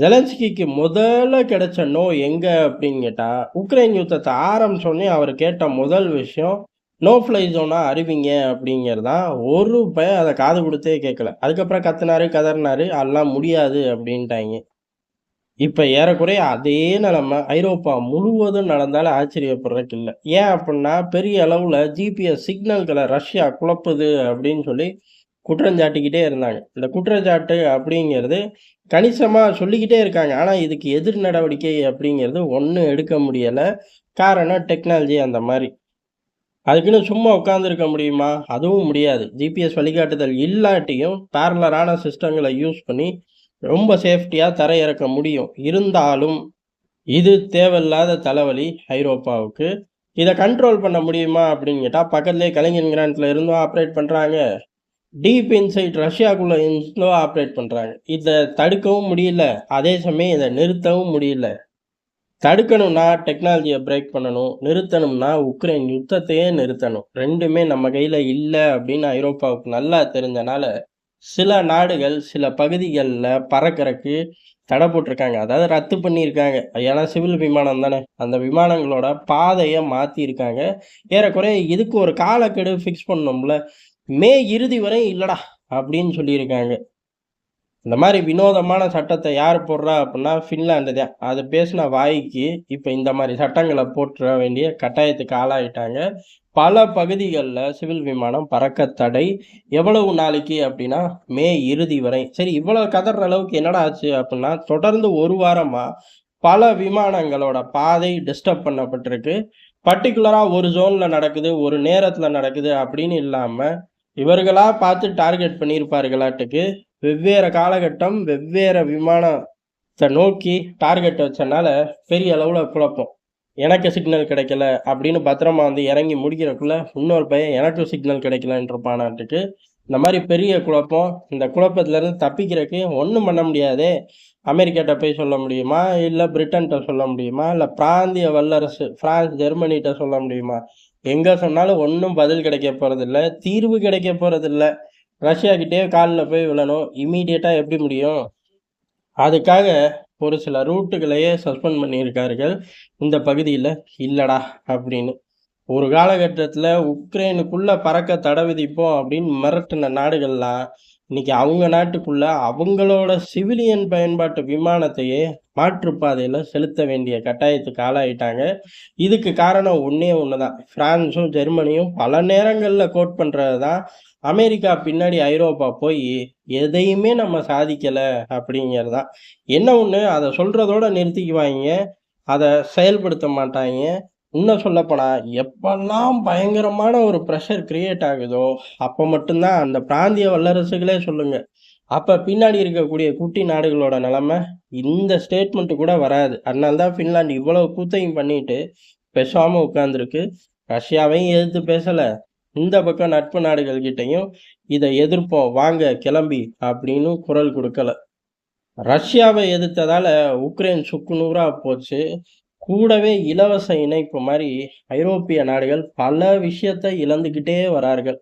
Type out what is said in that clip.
ஜெலன்ஸ்கிக்கு முதல்ல கிடைச்ச நோ எங்க அப்படின்னு கேட்டா, உக்ரைன் யுத்தத்தை ஆரம்பிச்சோனே அவர் கேட்ட முதல் விஷயம், "நோ ஃப்ளை ஜோனா அறிவிங்க" அப்படிங்கிறதான் ஒரு பய அதை காது கொடுத்தே கேட்கல. அதுக்கப்புறம் கத்துனாரு, கதறினாரு. "அதெல்லாம் முடியாது" அப்படின்ட்டாய்ங்க. இப்போ ஏறக்குறைய அதே நிலமை ஐரோப்பா முழுவதும் நடந்தாலும் ஆச்சரியப்படுறதுக்கு இல்லை ஏன் அப்படின்னா பெரிய அளவில் ஜிபிஎஸ் சிக்னல்களை ரஷ்யா குழப்புது அப்படின்னு சொல்லி குற்றஞ்சாட்டிக்கிட்டே இருந்தாங்க. இந்த குற்றச்சாட்டு அப்படிங்கிறது கணிசமாக சொல்லிக்கிட்டே இருக்காங்க. ஆனால் இதுக்கு எதிர் நடவடிக்கை அப்படிங்கிறது ஒன்றும் எடுக்க முடியலை காரணம் டெக்னாலஜி அந்த மாதிரி அதுக்குன்னு சும்மா உட்காந்துருக்க முடியுமா? அதுவும் முடியாது. ஜிபிஎஸ் வழிகாட்டுதல் இல்லாட்டியும் பேரலரான சிஸ்டங்களை யூஸ் பண்ணி ரொம்ப சேஃப்டியாக தரையிறக்க முடியும். இருந்தாலும், இது தேவையில்லாத தலைவலி ஐரோப்பாவுக்கு. இதை கண்ட்ரோல் பண்ண முடியுமா அப்படின்னு கேட்டால் பக்கத்துலேயே கலைஞர் கிராண்டில் இருந்தும் ஆப்ரேட் பண்ணுறாங்க டீப் இன்சைட் ரஷ்யாக்குள்ளே இருந்தும் ஆப்ரேட் பண்ணுறாங்க இதை தடுக்கவும் முடியல. அதே சமயம் இதை நிறுத்தவும் முடியல. தடுக்கணும்னா டெக்னாலஜியை பிரேக் பண்ணணும். நிறுத்தணும்னா உக்ரைன் யுத்தத்தையே நிறுத்தணும். ரெண்டுமே நம்ம கையில் இல்லை அப்படின்னு ஐரோப்பாவுக்கு நல்லா தெரிஞ்சனால, சில நாடுகள் சில பகுதிகளில் பறக்கறக்கு தடை போட்டிருக்காங்க. அதாவது ரத்து பண்ணியிருக்காங்க. ஏன்னா சிவில் விமானம் தானே. அந்த விமானங்களோட பாதையை மாற்றியிருக்காங்க ஏறக்குறைய இதுக்கு ஒரு காலக்கெடு ஃபிக்ஸ் பண்ணோம்ல மே இறுதி வரை இல்லடா அப்படின்னு சொல்லியிருக்காங்க. இந்த மாதிரி வினோதமான சட்டத்தை யார் போடுறா அப்படின்னா ஃபின்லாந்து தான். அது பேசின வாய்க்கு இப்போ இந்த மாதிரி சட்டங்களை போட்டுற வேண்டிய கட்டாயத்துக்கு ஆளாயிட்டாங்க. பல பகுதிகளில் சிவில் விமானம் பறக்க தடை. எவ்வளவு நாளைக்கு அப்படின்னா, மே இறுதி வரை. சரி இவ்வளோ கதற அளவுக்கு என்னடா ஆச்சு அப்படின்னா தொடர்ந்து ஒரு வாரமாக பல விமானங்களோட பாதை டிஸ்டர்ப் பண்ணப்பட்டிருக்கு. பர்டிகுலராக ஒரு ஜோனில் நடக்குது, ஒரு நேரத்தில் நடக்குது அப்படின்னு இல்லாமல் இவர்களாக பார்த்து டார்கெட் பண்ணியிருப்பார்களாட்டுக்கு. வெவ்வேறு காலகட்டம், வெவ்வேறு விமானத்தை நோக்கி டார்கெட் வச்சனால பெரிய அளவில் குழப்பம். எனக்கு சிக்னல் கிடைக்கல அப்படின்னு பத்திரமா வந்து இறங்கி முடிக்கிறக்குள்ளே இன்னொரு பையன் எனக்கும் சிக்னல் கிடைக்கலன்றப்பானாட்டுக்கு இந்த மாதிரி பெரிய குழப்பம். இந்த குழப்பத்திலேருந்து தப்பிக்கிறதுக்கு ஒன்றும் பண்ண முடியாதே. அமெரிக்காட்ட போய் சொல்ல முடியுமா? இல்லை பிரிட்டன்ட்ட சொல்ல முடியுமா? இல்லை பிராந்திய வல்லரசு பிரான்ஸ், ஜெர்மனிகிட்ட சொல்ல முடியுமா? எங்கே சொன்னாலும் ஒன்றும் பதில் கிடைக்க போகிறதில்ல தீர்வு கிடைக்க போகிறதில்ல ரஷ்யாக்கிட்டே காலில் போய் விழணும். இமீடியட்டாக எப்படி முடியும்? அதுக்காக ஒரு சில ரூட்டுகளையே சஸ்பெண்ட் பண்ணியிருக்கார்கள். இந்த பகுதியில் இல்லடா அப்படின்னு. ஒரு காலகட்டத்தில் உக்ரைனுக்குள்ளே பறக்க தடை விதிப்போம் அப்படின்னு மிரட்டின நாடுகள்லாம், இன்னைக்கு அவங்க நாட்டுக்குள்ள அவங்களோட சிவிலியன் பயன்பாட்டு விமானத்தையே மாற்று செலுத்த வேண்டிய கட்டாயத்துக்கு ஆளாயிட்டாங்க. இதுக்கு காரணம் ஒன்றே ஒன்று தான். ஃப்ரான்ஸும் ஜெர்மனியும் பல நேரங்களில் கோட் பண்ணுறது தான், அமெரிக்கா பின்னாடி ஐரோப்பா போய் எதையுமே நம்ம சாதிக்கலை அப்படிங்கிறது தான். என்ன ஒன்று அதை சொல்கிறதோட நிறுத்திக்குவாங்க அதை செயல்படுத்த மாட்டாங்க இன்னும் சொல்லப்போனால் எப்பெல்லாம் பயங்கரமான ஒரு ப்ரெஷர் கிரியேட் ஆகுதோ, அப்போ மட்டும்தான் அந்த பிராந்திய வல்லரசுகளே சொல்லுங்கள் அப்போ பின்னாடி இருக்கக்கூடிய குட்டி நாடுகளோட நிலைமை இந்த ஸ்டேட்மெண்ட்டு கூட வராது. அதனால தான் பின்லாந்து இவ்வளோ கூத்தையும் பண்ணிட்டு பேசாமல் உட்காந்துருக்கு ரஷ்யாவையும் எதிர்த்து பேசலை இந்த பக்கம் நட்பு நாடுகள் கிட்டையும் இதை எதிர்ப்போம் வாங்க கிளம்பி அப்படின்னு குரல் கொடுக்கல ரஷ்யாவை எதிர்த்ததால் உக்ரைன் சுக்குநூறாக போச்சு. கூடவே இலவச இணைப்பு மாதிரி ஐரோப்பிய நாடுகள் பல விஷயத்தை இழந்துக்கிட்டே வரார்கள்.